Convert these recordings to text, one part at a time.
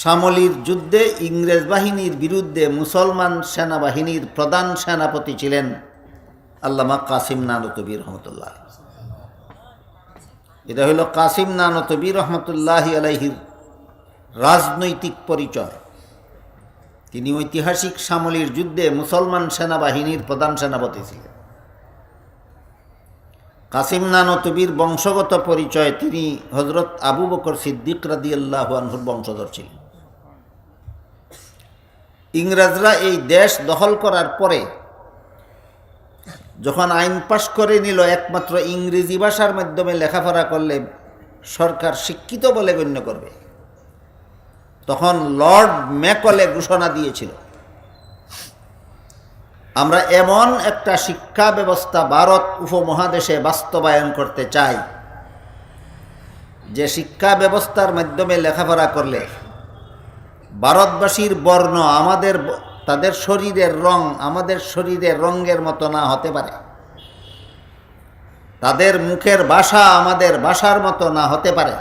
সামলির যুদ্ধে ইংরেজ বাহিনীর বিরুদ্ধে মুসলমান সেনাবাহিনীর প্রধান সেনাপতি ছিলেন আল্লামা কাসিম নানতবী রহমতুল্লাহ। এটা হইল কাসিম নানতবী রহমতুল্লাহ আলাইহির রাজনৈতিক পরিচয়। তিনি ঐতিহাসিক সামলির যুদ্ধে মুসলমান সেনাবাহিনীর প্রধান সেনাপতি ছিলেন। কাসিম নানতবির বংশগত পরিচয় তিনি হজরত আবু বকর সিদ্দিক রাদি আল্লাহ আনহুর বংশধর ছিলেন। ইংরেজরা এই দেশ দখল করার পরে যখন আইন পাশ করে নিল, একমাত্র ইংরেজি ভাষার মাধ্যমে লেখাপড়া করলে সরকার শিক্ষিত বলে গণ্য করবে। তখন লর্ড ম্যাকলে ঘোষণা দিয়েছিল, আমরা এমন একটা শিক্ষা ব্যবস্থা ভারত উপমহাদেশে বাস্তবায়ন করতে চাই, যে শিক্ষা ব্যবস্থার মাধ্যমে লেখাপড়া করলে ভারতবাসীর বর্ণ আমাদের তাদের শরীরের রং আমাদের শরীরের রঙের মতো না হতে পারে। তাদের মুখের ভাষা আমাদের ভাষার মতো না হতে পারে।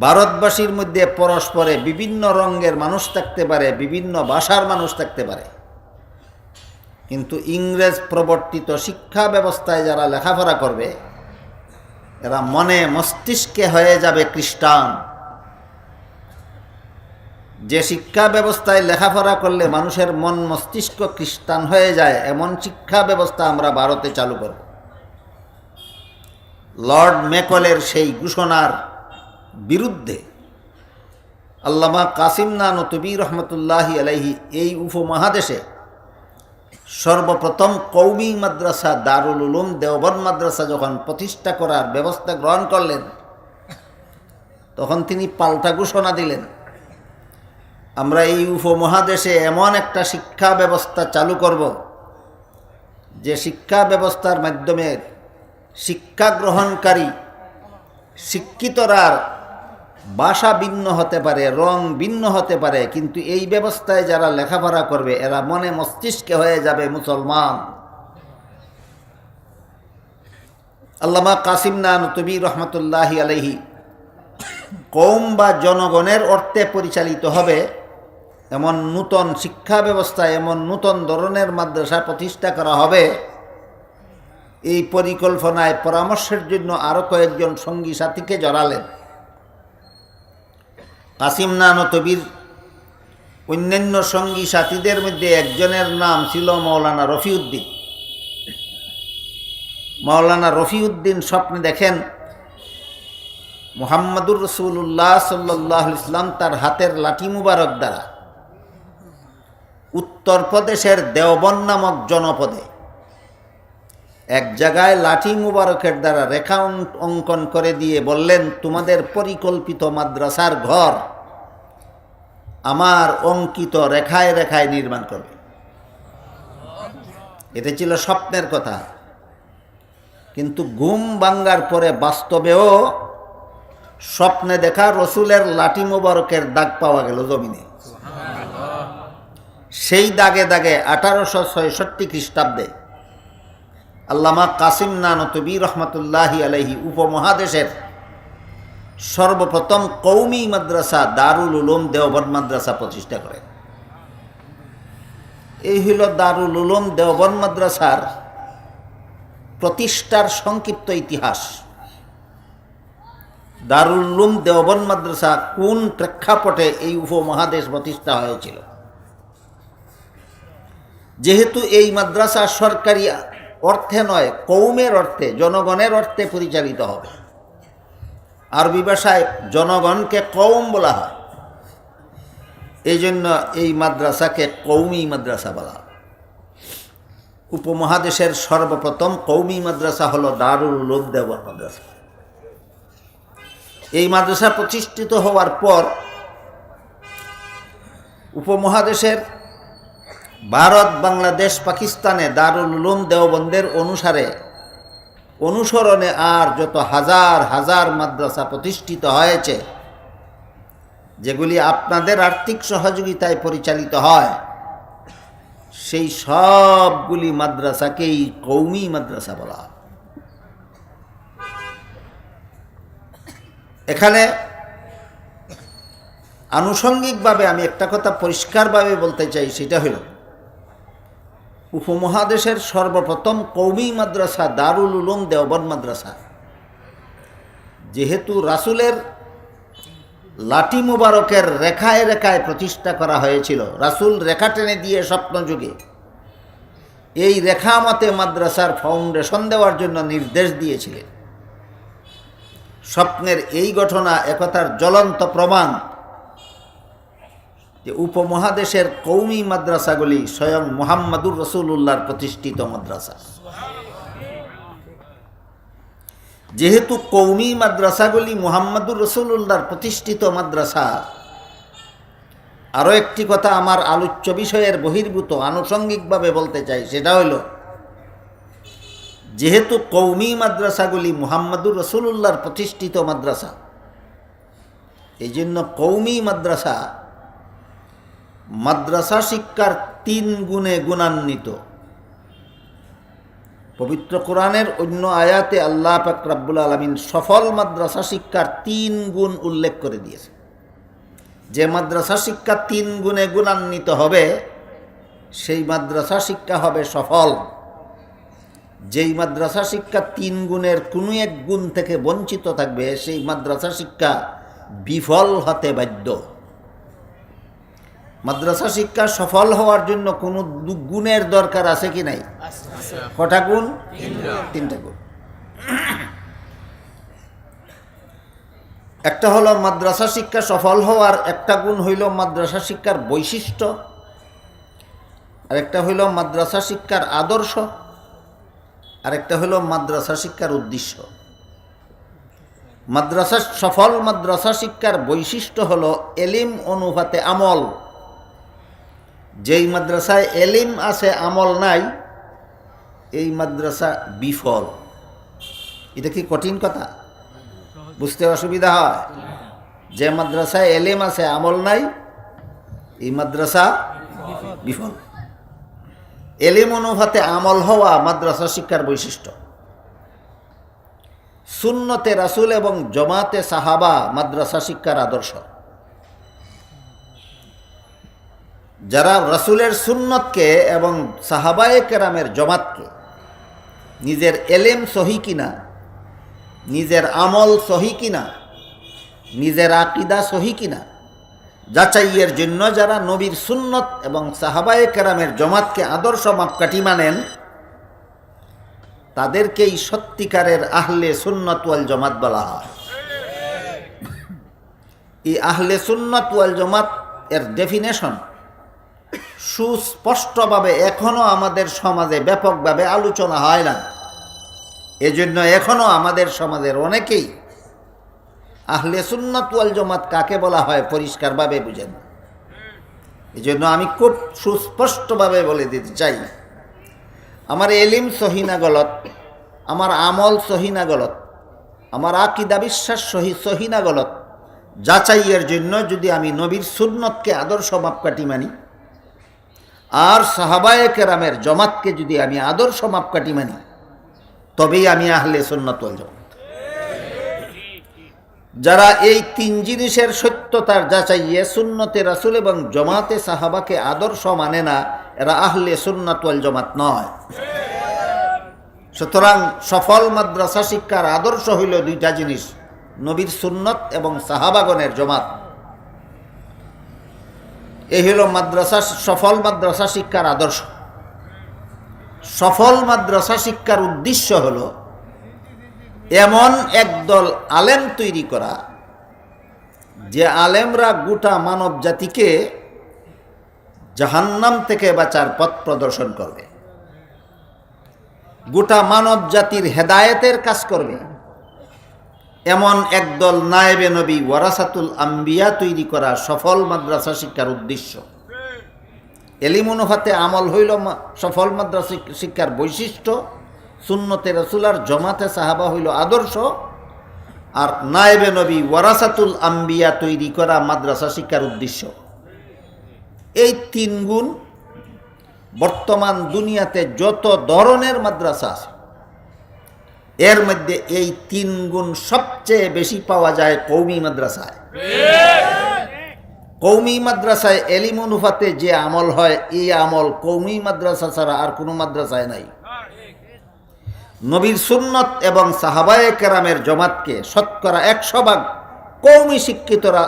ভারতবাসীর মধ্যে পরস্পরে বিভিন্ন রঙের মানুষ থাকতে পারে, বিভিন্ন ভাষার মানুষ থাকতে পারে। কিন্তু ইংরেজ প্রবর্তিত শিক্ষা ব্যবস্থায় যারা লেখাপড়া করবে, এরা মনে মস্তিষ্কে হয়ে যাবে খ্রিস্টান। যে শিক্ষা ব্যবস্থায় লেখাপড়া করলে মানুষের মন মস্তিষ্ক খ্রিস্টান হয়ে যায়, এমন শিক্ষা ব্যবস্থা আমরা ভারতে চালু করব। লর্ড মেকলের সেই ঘোষণার বিরুদ্ধে আল্লামা কাসিম নানতবী রহমতুল্লাহি আলাইহি এই উপমহাদেশে সর্বপ্রথম কৌমি মাদ্রাসা দারুল উলুম দেওবন মাদ্রাসা যখন প্রতিষ্ঠা করার ব্যবস্থা গ্রহণ করলেন, তখন তিনি পাল্টা ঘোষণা দিলেন। আমরা এই উপমহাদেশে এমন একটা শিক্ষা ব্যবস্থা চালু করব যে শিক্ষা ব্যবস্থার মাধ্যমে শিক্ষা গ্রহণকারী শিক্ষিতরা ভাষা ভিন্ন হতে পারে, রং ভিন্ন হতে পারে, কিন্তু এই ব্যবস্থায় যারা লেখাপড়া করবে, এরা মনে মস্তিষ্কে হয়ে যাবে মুসলমান। আল্লামা কাসিম নানতবী রহমতুল্লাহি আলহি কৌম বা জনগণের অর্থে পরিচালিত হবে এমন নূতন শিক্ষা ব্যবস্থা, এমন নূতন ধরনের মাদ্রাসা প্রতিষ্ঠা করা হবে। এই পরিকল্পনায় পরামর্শের জন্য আরও কয়েকজন সঙ্গী সাথীকে জড়ালেন। কাসিম নানতবির অন্যান্য সঙ্গী সাথীদের মধ্যে একজনের নাম ছিল মৌলানা রফিউদ্দিন। মৌলানা রফিউদ্দিন স্বপ্নে দেখেন, মোহাম্মদুর রসুল্লাহ সাল্লাহ ইসলাম তার হাতের লাঠি মুবারক দ্বারা উত্তরপ্রদেশের দেওবন নামক জনপদে। এক জায়গায় লাঠি মুবারকের দ্বারা রেখা অঙ্কন করে দিয়ে বললেন, তোমাদের পরিকল্পিত মাদ্রাসার ঘর আমার অঙ্কিত রেখায় রেখায় নির্মাণ করবে। এটা ছিল স্বপ্নের কথা। কিন্তু ঘুম ভাঙ্গার পরে বাস্তবেও স্বপ্নে দেখা রসুলের লাঠি মুবারকের দাগ পাওয়া গেল জমিনে। সেই দাগে দাগে আঠারোশো ছয়ষট্টি খ্রিস্টাব্দে আল্লামা কাসিম নানতবী রহমতুল্লাহি আলহি উপমহাদেশের সর্বপ্রথম কৌমি মাদ্রাসা দারুল উলুম দেওবন মাদ্রাসা প্রতিষ্ঠা করেন এই হইল দারুল উলুম দেওবন মাদ্রাসার প্রতিষ্ঠার সংক্ষিপ্ত ইতিহাস। দারুল উলুম দেওবন মাদ্রাসা কোন প্রেক্ষাপটে এই উপমহাদেশ প্রতিষ্ঠা হয়েছিল? যেহেতু এই মাদ্রাসা সরকারি অর্থে নয়, কৌমের অর্থে, জনগণের অর্থে পরিচালিত হবে। আরবি ভাষায় জনগণকে কৌম বলা হয়। এই জন্য এই মাদ্রাসাকে কৌমি মাদ্রাসা বলা উপমহাদেশের সর্বপ্রথম কৌমি মাদ্রাসা হলো দারুল উলুম দেওয়ার মাদ্রাসা। এই মাদ্রাসা প্রতিষ্ঠিত হওয়ার পর উপমহাদেশের ভারত, বাংলাদেশ, পাকিস্তানে দারুল উলুম দেওবন্দের অনুসারে অনুসরণে আর যত হাজার হাজার মাদ্রাসা প্রতিষ্ঠিত হয়েছে, যেগুলি আপনাদের আর্থিক সহযোগিতায় পরিচালিত হয়, সেই সবগুলি মাদ্রাসাকেই কৌমি মাদ্রাসা বলা এখানে আনুষঙ্গিকভাবে আমি একটা কথা পরিষ্কারভাবে বলতে চাই, সেটা হলো উপমহাদেশের সর্বপ্রথম কৌমি মাদ্রাসা, দারুল উলুম দেওবন মাদ্রাসা। যেহেতু রাসুলের লাঠি মুবারকের রেখায় রেখায় প্রতিষ্ঠা করা হয়েছিল, রাসুল রেখা টেনে দিয়ে স্বপ্ন যুগে। এই রেখা মতে মাদ্রাসার ফাউন্ডেশন দেওয়ার জন্য নির্দেশ দিয়েছিলেন। স্বপ্নের এই ঘটনা একথার জ্বলন্ত প্রমাণ যে উপমহাদেশের কৌমি মাদ্রাসাগুলি স্বয়ং মোহাম্মদুর রসুল্লাহর প্রতিষ্ঠিত মাদ্রাসা। যেহেতু কৌমি মাদ্রাসাগুলি মোহাম্মদুর রসুল্লাহর প্রতিষ্ঠিত মাদ্রাসা, আরও একটি কথা আমার আলোচ্য বিষয়ের বহির্ভূত আনুষঙ্গিকভাবে বলতে চাই, সেটা হল, যেহেতু কৌমি মাদ্রাসাগুলি মুহাম্মদুর রসুল্লাহর প্রতিষ্ঠিত মাদ্রাসা এই জন্য কৌমি মাদ্রাসা মাদ্রাসা শিক্ষার তিন গুণে গুণান্বিত। পবিত্র কোরআনের অন্য আয়াতে আল্লাহ পাক আলমিন সফল মাদ্রাসা শিক্ষার তিন গুণ উল্লেখ করে দিয়েছে যে মাদ্রাসা শিক্ষা তিন গুণে গুণান্বিত হবে, সেই মাদ্রাসা শিক্ষা হবে সফল। যেই মাদ্রাসা শিক্ষা তিন গুণের কোনো এক গুণ থেকে বঞ্চিত থাকবে, সেই মাদ্রাসা শিক্ষা বিফল হতে বাধ্য। মাদ্রাসা শিক্ষা সফল হওয়ার জন্য কোনো গুণের দরকার আছে কি নাই? কটা গুণ? তিনটা। গুণ। একটা হলো মাদ্রাসা শিক্ষা সফল হওয়ার একটা গুণ হইল মাদ্রাসা শিক্ষার বৈশিষ্ট্য আর একটা হইল মাদ্রাসা শিক্ষার আদর্শ আর একটা হইল মাদ্রাসা শিক্ষার উদ্দেশ্য। মাদ্রাসা সফল মাদ্রাসা শিক্ষার বৈশিষ্ট্য হলো এলিম অনুপাতে আমল। যেই মাদ্রাসায় এলিম আছে, আমল নাই, এই মাদ্রাসা বিফল। এটা কি কঠিন কথা? বুঝতে অসুবিধা হয়? যে মাদ্রাসায় এলেম আছে, আমল নাই, এই মাদ্রাসা বিফল। এলেম অনুপাতে আমল হওয়া মাদ্রাসা শিক্ষার বৈশিষ্ট্য। সুন্নতে রাসুল এবং জমাতে সাহাবা মাদ্রাসা শিক্ষার আদর্শ। যারা রাসুলের সুন্নতকে এবং সাহাবায়ে কেরামের জমাতকে নিজের এলেম সহি কিনা, নিজের আমল সহি কিনা, নিজের আকিদা সহি কিনা, যাচাইয়ের জন্য যারা নবীর সুন্নত এবং সাহাবায়ে কেরামের জমাতকে আদর্শ মাপকাঠি মানেন, তাদেরকেই সত্যিকারের আহলে সুন্নত ওয়াল জমাত বলা হয়। এই আহলে সুন্নত ওয়াল জমাত এর ডেফিনেশন সুস্পষ্টভাবে এখনও আমাদের সমাজে ব্যাপকভাবে আলোচনা হয় না। এজন্য এখনও আমাদের সমাজের অনেকেই আহলে সুন্নত ওয়াল জমাত কাকে বলা হয় পরিষ্কারভাবে বুঝেন এই জন্য আমি খুব সুস্পষ্টভাবে বলে দিতে চাই, আমার এলিম সহিনা গলত, আমার আমল সহিনা গলত, আমার আকিদা বিশ্বাস সহি সহিনা গলত, যাচাইয়ের জন্য যদি আমি নবীর সুন্নতকে আদর্শ মাপকাঠি মানি আর সাহাবায়ে কেরামের জমাতকে যদি আমি আদর্শ মাপকাঠি মানি, তবেই আমি আহলে সুন্নত ওয়াল জামাত। যারা এই তিন জিনিসের সত্যতার যাচাইয়ে সুন্নতে রাসুল এবং জমাতে সাহাবাকে আদর্শ মানে না, এরা আহলে সুন্নত জমাত নয়। সুতরাং সফল মাদ্রাসা শিক্ষার আদর্শ হইল দুইটা জিনিস, নবীর সুন্নত এবং সাহাবাগনের জমাত। এই হইল মাদ্রাসা, সফল মাদ্রাসা শিক্ষার আদর্শ। সফল মাদ্রাসা শিক্ষার উদ্দেশ্য হল এমন একদল আলেম তৈরি করা, যে আলেমরা গোটা মানব জাতিকে জাহান্নাম থেকে বাঁচার পথ প্রদর্শন করবে। গোটা মানব জাতির হেদায়েতের কাজ করবে। এমন একদল নায়েবে নবী ওয়ারাসাতুল আম্বিয়া তৈরি করা সফল মাদ্রাসা শিক্ষার উদ্দেশ্য। এলিমনুফাতে আমল হইল সফল মাদ্রাসা শিক্ষার বৈশিষ্ট্য, সুন্নতে রসুলার জমাতে সাহাবা হইল আদর্শ, আর নায়েবে নবী ওয়ারাসাতুল আম্বিয়া তৈরি করা মাদ্রাসা শিক্ষার উদ্দেশ্য। এই তিন গুণ বর্তমান দুনিয়াতে যত ধরনের মাদ্রাসা আছে এর মধ্যে এই তিন গুণ সবচেয়ে বেশি পাওয়া যায় কৌমি মাদ্রাসায়। কৌমি মাদ্রাসায় এলিম অনুপাতে যে আমল হয়, এই আমল কৌমি মাদ্রাসা ছাড়া আর কোনো মাদ্রাসায় নাই। নবীর সুন্নত এবং সাহাবায়ে কেরামের জমাতকে শতকরা একশো ভাগ কৌমি শিক্ষিতরা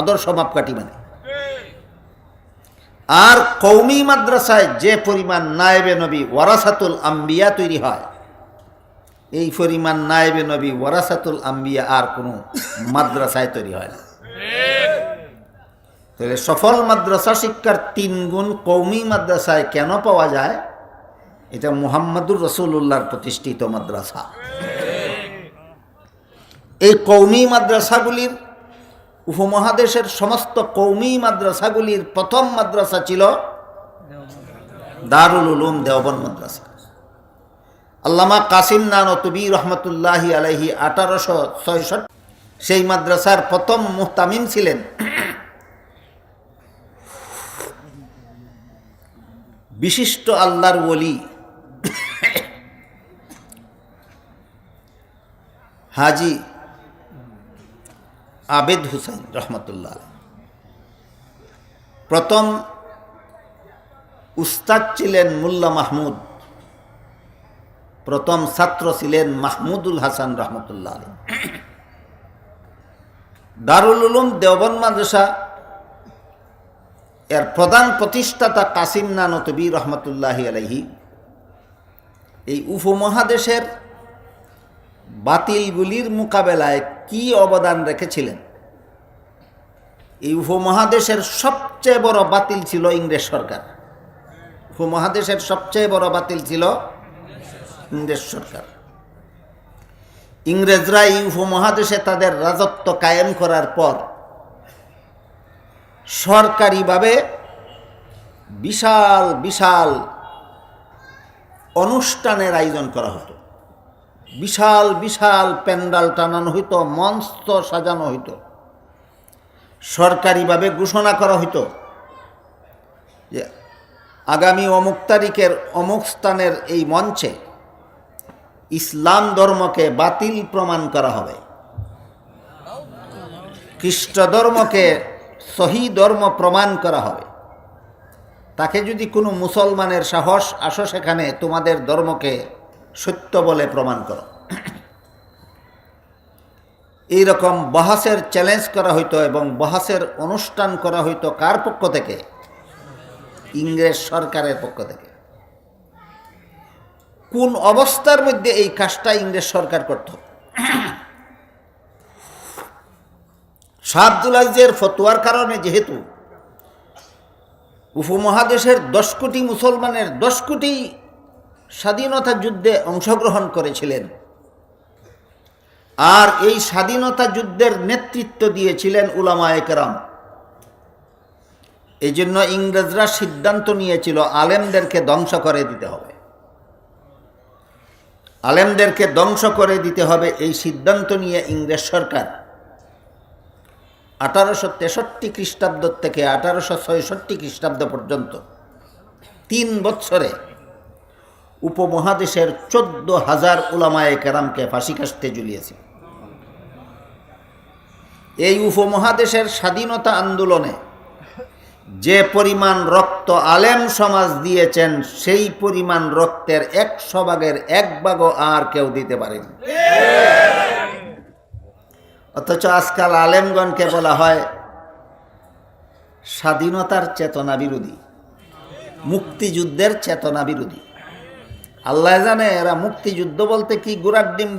আদর্শ মাপকাঠি মানে। আর কৌমি মাদ্রাসায় যে পরিমাণ নায়েবে নবী, ওয়ারাসাতুল আম্বিয়া তৈরি হয় এই পরিমাণ নায়েবে নবী ওয়ারাসাতুল আম্বিয়া আর কোনো মাদ্রাসায় তৈরি হয় না। তাহলে সফল মাদ্রাসা শিক্ষার তিন গুণ কৌমি মাদ্রাসায় কেন পাওয়া যায়? এটা মুহাম্মদুর রসুল্লাহর প্রতিষ্ঠিত মাদ্রাসা। এই কৌমি মাদ্রাসাগুলির উপমহাদেশের সমস্ত কৌমি মাদ্রাসাগুলির প্রথম মাদ্রাসা ছিল দারুল উলুম দেওবন মাদ্রাসা। আল্লামা কাসিম নানতবী রহমতুল্লাহি আলহি আঠারোশো ছয়ষট্টি, সেই মাদ্রাসার প্রথম মুহতামিম ছিলেন বিশিষ্ট আল্লাহর ওলি হাজি আবেদ হুসাইন রহমতুল্লাহ। প্রথম উস্তাদ ছিলেন মুল্লা মাহমুদ প্রথম ছাত্র ছিলেন মাহমুদুল হাসান রহমতুল্লাহ আলাইহ। দারুল উলুম দেওবন মাদ্রাসা, এর প্রধান প্রতিষ্ঠাতা কাসিম নানতবী রহমতুল্লাহি আলহি এই উপমহাদেশের বাতিলগুলির মোকাবেলায় কি অবদান রেখেছিলেন? এই উপমহাদেশের সবচেয়ে বড় বাতিল ছিল ইংরেজ সরকার। উপমহাদেশের সবচেয়ে বড় বাতিল ছিল ইংরেজ সরকার। ইংরেজরা এই উপমহাদেশে তাদের রাজত্ব কায়েম করার পর সরকারিভাবে বিশাল বিশাল অনুষ্ঠানের আয়োজন করা হতো। বিশাল বিশাল প্যান্ডাল টানানো হইতো, মঞ্চ সাজানো হইতো। সরকারিভাবে ঘোষণা করা হইতো যে আগামী অমুক তারিখের অমুক স্থানের এই মঞ্চে ইসলাম ধর্মকে বাতিল প্রমাণ করা হবে। খ্রিস্ট ধর্মকে সহি ধর্ম প্রমাণ করা হবে। তাকে যদি কোনো মুসলমানের সাহস আসো সেখানে, তোমাদের ধর্মকে সত্য বলে প্রমাণ করো। এই রকম বহাসের চ্যালেঞ্জ করা হইতো এবং বহাসের অনুষ্ঠান করা হইতো কার পক্ষ থেকে? ইংরেজ সরকারের পক্ষ থেকে। কোন অবস্থার মধ্যে এই কাজটা ইংরেজ সরকার করত? শাহ আব্দুল আজিজের ফতোয়ার কারণে যেহেতু উপমহাদেশের দশ কোটি মুসলমানের দশ কোটি স্বাধীনতা যুদ্ধে অংশগ্রহণ করেছিলেন, আর এই স্বাধীনতা যুদ্ধের নেতৃত্ব দিয়েছিলেন উলামা একরাম এই জন্য ইংরেজরা সিদ্ধান্ত নিয়েছিল, আলেমদেরকে ধ্বংস করে দিতে হবে। আলেমদেরকে ধ্বংস করে দিতে হবে এই সিদ্ধান্ত নিয়ে ইংরেজ সরকার। আঠারোশো তেষট্টি খ্রিস্টাব্দ থেকে আঠারোশো ছয়ষট্টি খ্রিস্টাব্দ পর্যন্ত তিন বৎসরে উপমহাদেশের চোদ্দ হাজার উলামায়ে কেরামকে ফাঁসি কাস্তে ঝুলিয়েছে। এই উপমহাদেশের স্বাধীনতা আন্দোলনে যে পরিমাণ রক্ত আলেম সমাজ দিয়েছেন, সেই পরিমাণ রক্তের একশো ভাগের এক ভাগও আর কেউ দিতে পারেনি। অথচ আজকাল আলেমগণকে বলা হয় স্বাধীনতার চেতনা বিরোধী, মুক্তিযুদ্ধের চেতনা বিরোধী। আল্লাহ জানে এরা মুক্তিযুদ্ধ বলতে কি গোড়ার ডিম